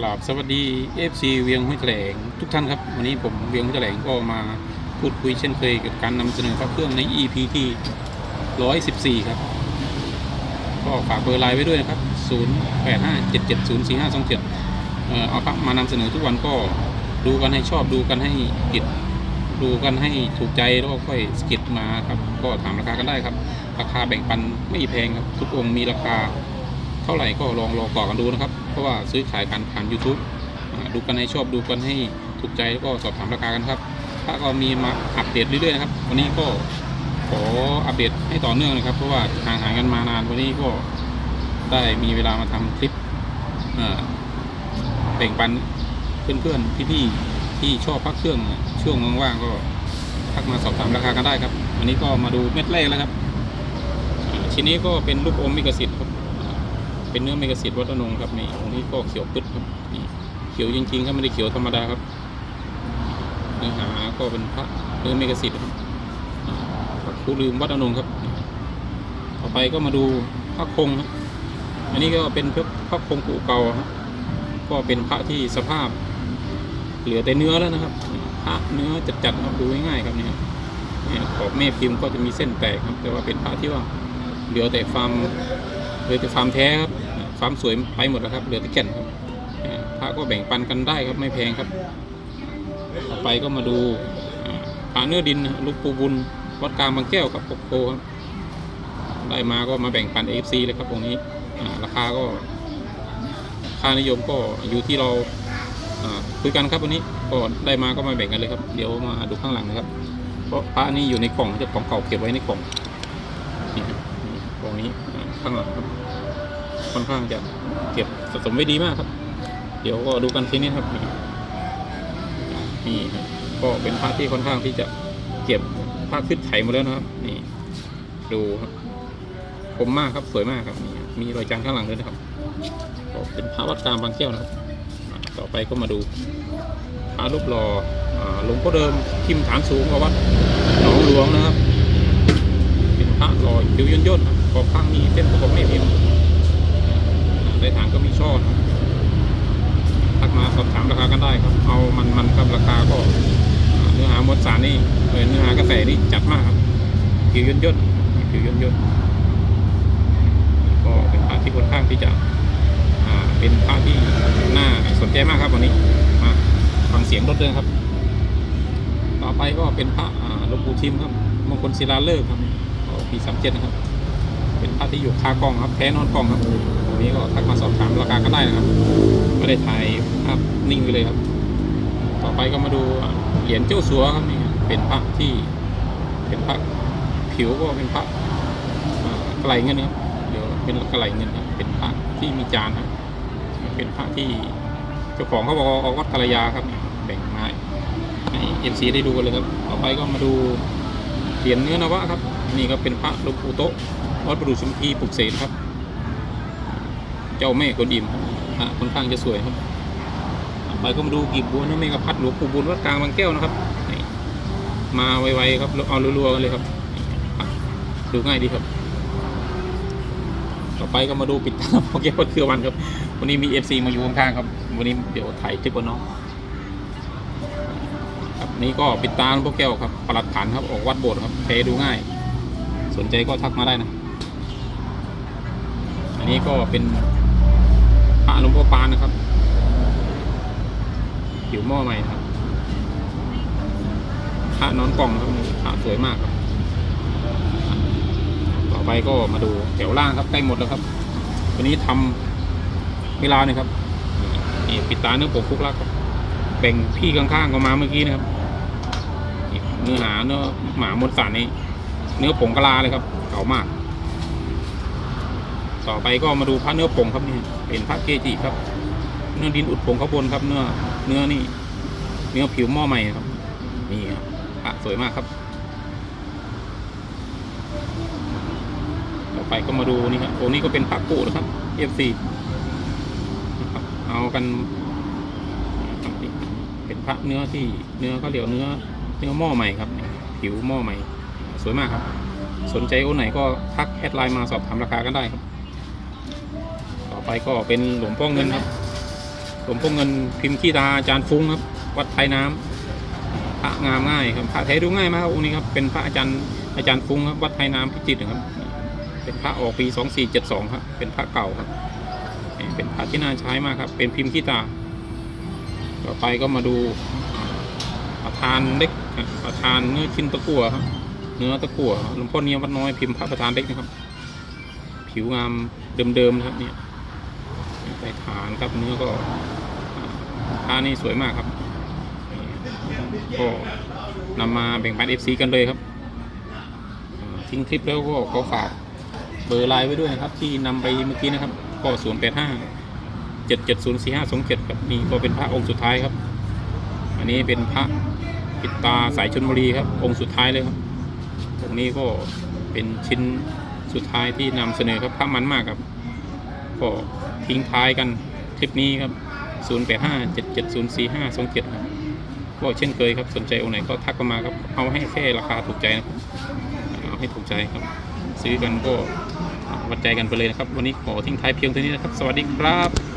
กราบสวัสดี FC เวียงห้วยแถลงทุกท่านครับ วันนี้ผมเวียงห้วยแถลงก็มาพูดคุยเช่นเคยกับการนำเสนอพระเครื่องใน EP ที่ 114 ครับ ก็ฝากเบอร์ไลน์ไว้ด้วยนะครับ 0857704527เอ่อเอาพระมานำเสนอทุกวันก็ดูกันให้ชอบดูกันให้ติดดูกันให้ถูกใจแล้วก็ค่อยสกิดมาครับ ก็ถามราคากันได้ครับ ราคาแบ่งปันไม่แพงครับ ทุกองค์มีราคาเท่าไหร่ก็ลองลองต่อกันดูนะครับ ราะว่าซื้อขายกันผ่าน YouTube ดูกันให้ชอบดูกันให้ถูกใจแล้วก็สอบถามราคากันครับถ้าก็มีมาอัปเดตเรื่อยๆนะครับวันนี้ก็ขออัปเดตให้ต่อเนื่องนะครับ เพราะว่าห่างหายกันมานานวันนี้ก็ได้มีเวลามาทำคลิปอ่าแบ่งปันเพื่อนๆพี่ๆที่ชอบพักเครื่องช่วงว่างๆก็ทักมาสอบถามราคากันได้ครับ วันนี้ก็มาดูเม็ดแรกแล้วครับชิ้นนี้ก็เป็นลูกอมมิกสิทธิ์ครับ เป็นเนื้อเมกะสิทธิ์วัฒนงครับนี่ตรงนี้ก็เขียวปึ๊ดครับนี่เขียวจริงๆครับไม่ได้เขียวธรรมดาครับเนื้อหาก็เป็นพระเนื้อเมกะสิทธิ์ครับอ่าพระครูลืมวัฒนงครับ ต่อไปก็มาดูพระคงครับอันนี้ก็เป็นพระพระคงกูเก่าครับก็เป็นพระที่สภาพ เหลือแต่เนื้อแล้วนะครับ พระเนื้อจัดๆครับดูง่ายๆครับเนี่ยขอบแม่พิมพ์ก็จะมีเส้นแตกครับ แต่ว่าเป็นพระที่ว่าเหลือแต่ความ ลือแต่ฟามแท้ครับฟามสวยไปหมดแล้วครับ เหลือแต่แก่นครับพระก็แบ่งปันกันได้ครับไม่แพงครับต่อไปก็มาดูพระเนื้อดินนะลูกปูบุญวัดกลางบางแก้วครับปกโพครับได้มาก็มาแบ่งปัน AFC เลยครับตรงนี้ราคาก็ค่านิยมก็อยู่ที่เราคุยกันครับวันนี้ก็ได้มาก็มาแบ่งกันเลยครับ เดี๋ยวมาดูข้างหลังนะครับ เพราะพระนี่อยู่ในกล่องจะของเก่าเก็บไว้ในกล่อง นี่ครับนี่ตรงนี้อ่า ข้างหลังครับค่อนข้างจะเก็บสะสมไว้ดีมากครับ เดี๋ยวก็ดูกันทีนี้ครับนี่ครับก็เป็นผ้าที่ค่อนข้างที่จะเก็บผ้าขึ้นไถหมาแล้วนะครับ นี่ ดูครับคมมากครับสวยมากครับนี่มีรอยจานข้างหลังด้วยนะครับก็เป็นพระวัดกลางบางแก้วนะครับ ต่อไปก็มาดูพระรูปหล่อหลวงพ่อเดิมทิมฐานสูงวัดหนองหลวงนะครับ เป็นพระหล่อคิ้วย่นย่นๆครับ ขอบข้างมีเส้นประกบไม่พิมพ์ในฐานก็มีช่อนะครับทักมาสอบถามราคากันได้ครับ เอามันมันครับราคาก็เนื้อหามวลสารนี่เออเนื้อหากระแสนี่จัดมากครับคิ้วย่นย่นๆคิ้วย่นย่นก็เป็นพระที่ค่อนข้างที่จะเป็นพระที่น่าสนใจมากครับวันนี้มาฟังเสียงรถเลยครับ ต่อไปก็เป็นพระหลวงปู่ทิมครับมงคลศิลาฤกษ์ครับปีสามเจ็ดนะครับ ที่อยู่คากล้องครับแพ้นอนกล้องครับตรงนี้ก็ทักมาสอบถามราคาก็ได้นะครับไม่ได้ถ่ายภาพนิ่งไปเลยครับ ต่อไปก็มาดูเหรียญเจ้าสัวครับนี่เป็นพระที่เป็นพระผิวก็เป็นพระกระไหลเงินครับเดี๋ยวเป็นกระไหลเงินครับเป็นพระที่มีจานครับเป็นพระที่เจ้าของเขาบอกว่าเอาวัดกระยาครับแบ่งไม้ให้เอ็มซีได้ดูกันเลยครับ ต่อไปก็มาดูเหรียญเนื้อนวะครับ นี่ก็เป็นพระหลวงปู่โตะ วัดประดูชุมพีปลุกเสกครับ เจ้าแม่กวนอิมครับพระค่อนข้างจะสวยครับไปก็มาดูกีบบัวน้อเมกะพัดหลวงปู่บุญวัดกลางบางแก้วนะครับ มาไวๆครับเอารัวๆกันเลยครับ ดูง่ายดีครับ ต่อไปก็มาดูปิดตาโปเกมอนเครือวันครับ วันนี้มีเอฟซีมาอยู่ข้างๆครับ วันนี้เดี๋ยวถ่ายคลิปกับน้องครับนี่ก็ปิดตาหลวงพ่อแก้วครับประหลัดขันครับ ออกวัดโบสถ์ครับเทดูง่าย สนใจก็ทักมาได้นะ อันนี้ก็เป็นพระหลวงพ่อปานนะครับผิวหม้อใหม่ครับพระนอนกล่องครับพระสวยมากครับ ต่อไปก็มาดูแถวล่างครับใกล้หมดแล้วครับวันนี้ทำเวลาเนี่ยครับนี่ปิดตาเนื้อปกคุกลักครับแบ่งพี่ข้างๆก็มาเมื่อกี้นะครับเนื้อหาเนื้อหมามดสารนี่เนื้อผงกะลาเลยครับเก่ามาก ต่อไปก็มาดูพระเนื้อผงครับนี่เป็นพระเกจิครับ เนื้อดินอุดผงข้างบนครับ เนื้อเนื้อนี่เนื้อผิวหม้อใหม่ครับนี่ครับพระสวยมากครับ ต่อไปก็มาดูนี่ครับตัวนี้ก็เป็นพระกุนะครับ F4 นะครับเอากันเป็นพระเนื้อที่เนื้อก็เรียกเนื้อเนื้อหม้อใหม่ครับ ผิวหม้อใหม่ สวยมากครับ สนใจโอนไหนก็ทักแอดไลน์มาสอบถามราคากันได้ครับ อไปก็เป็นหลวงพ่อเงินครับ หลวงพ่อเงินพิมพ์ขี้ตาอาจารย์ฟุ้งครับ วัดไทยน้ำพระงามง่ายครับพระแท้ดูง่ายมากครับองค์นี้ครับเป็นพระอาจารย์อาจารย์ฟุ้งครับวัดไทยน้ำพิจิตรครับ เป็นพระออกปี2472ครับ เป็นพระเก่าครับ เป็นพระที่น่าใช้มากครับ เป็นพิมพ์ขี้ตา ต่อไปก็มาดูประธานเล็กประธานเนื้อชิ้นตะกั่วครับเนื้อตะกั่วหลวงพ่อเนียมวัดน้อยพิมพ์พระประธานเล็กนะครับ ผิวงามเดิมๆนะครับเนี่ย ไปฐานครับเนื้อก็อ่าผ้านี่สวยมากครับ ก็นำมาแบ่งปัน FC กันเลยครับ ทิ้งคลิปแล้วก็ขอฝากเบอร์ไลน์ไว้ด้วยนะครับ ที่นำไปเมื่อกี้นะครับ ก็0 8 5 7 7 0 4 5 2 7ครับนี่ก็เป็นพระองค์สุดท้ายครับ อันนี้เป็นพระปิดตาสายชนบุรีครับ องค์สุดท้ายเลยครับ ตรงนี้ก็เป็นชิ้นสุดท้ายที่นำเสนอครับพระมันมากครับ ก็ทิ้งท้ายกันคลิปนี้ครับ 0 8 5 7 7 0 4 5 2 7 ครับก็เช่นเคยครับสนใจองไหนก็ทักกันมาครับเอาให้แค่ราคาถูกใจนะครับเอาให้ถูกใจครับ ซื้อกันก็วัดใจกันไปเลยนะครับ วันนี้ขอทิ้งท้ายเพียงเท่านี้นะครับ สวัสดีครับ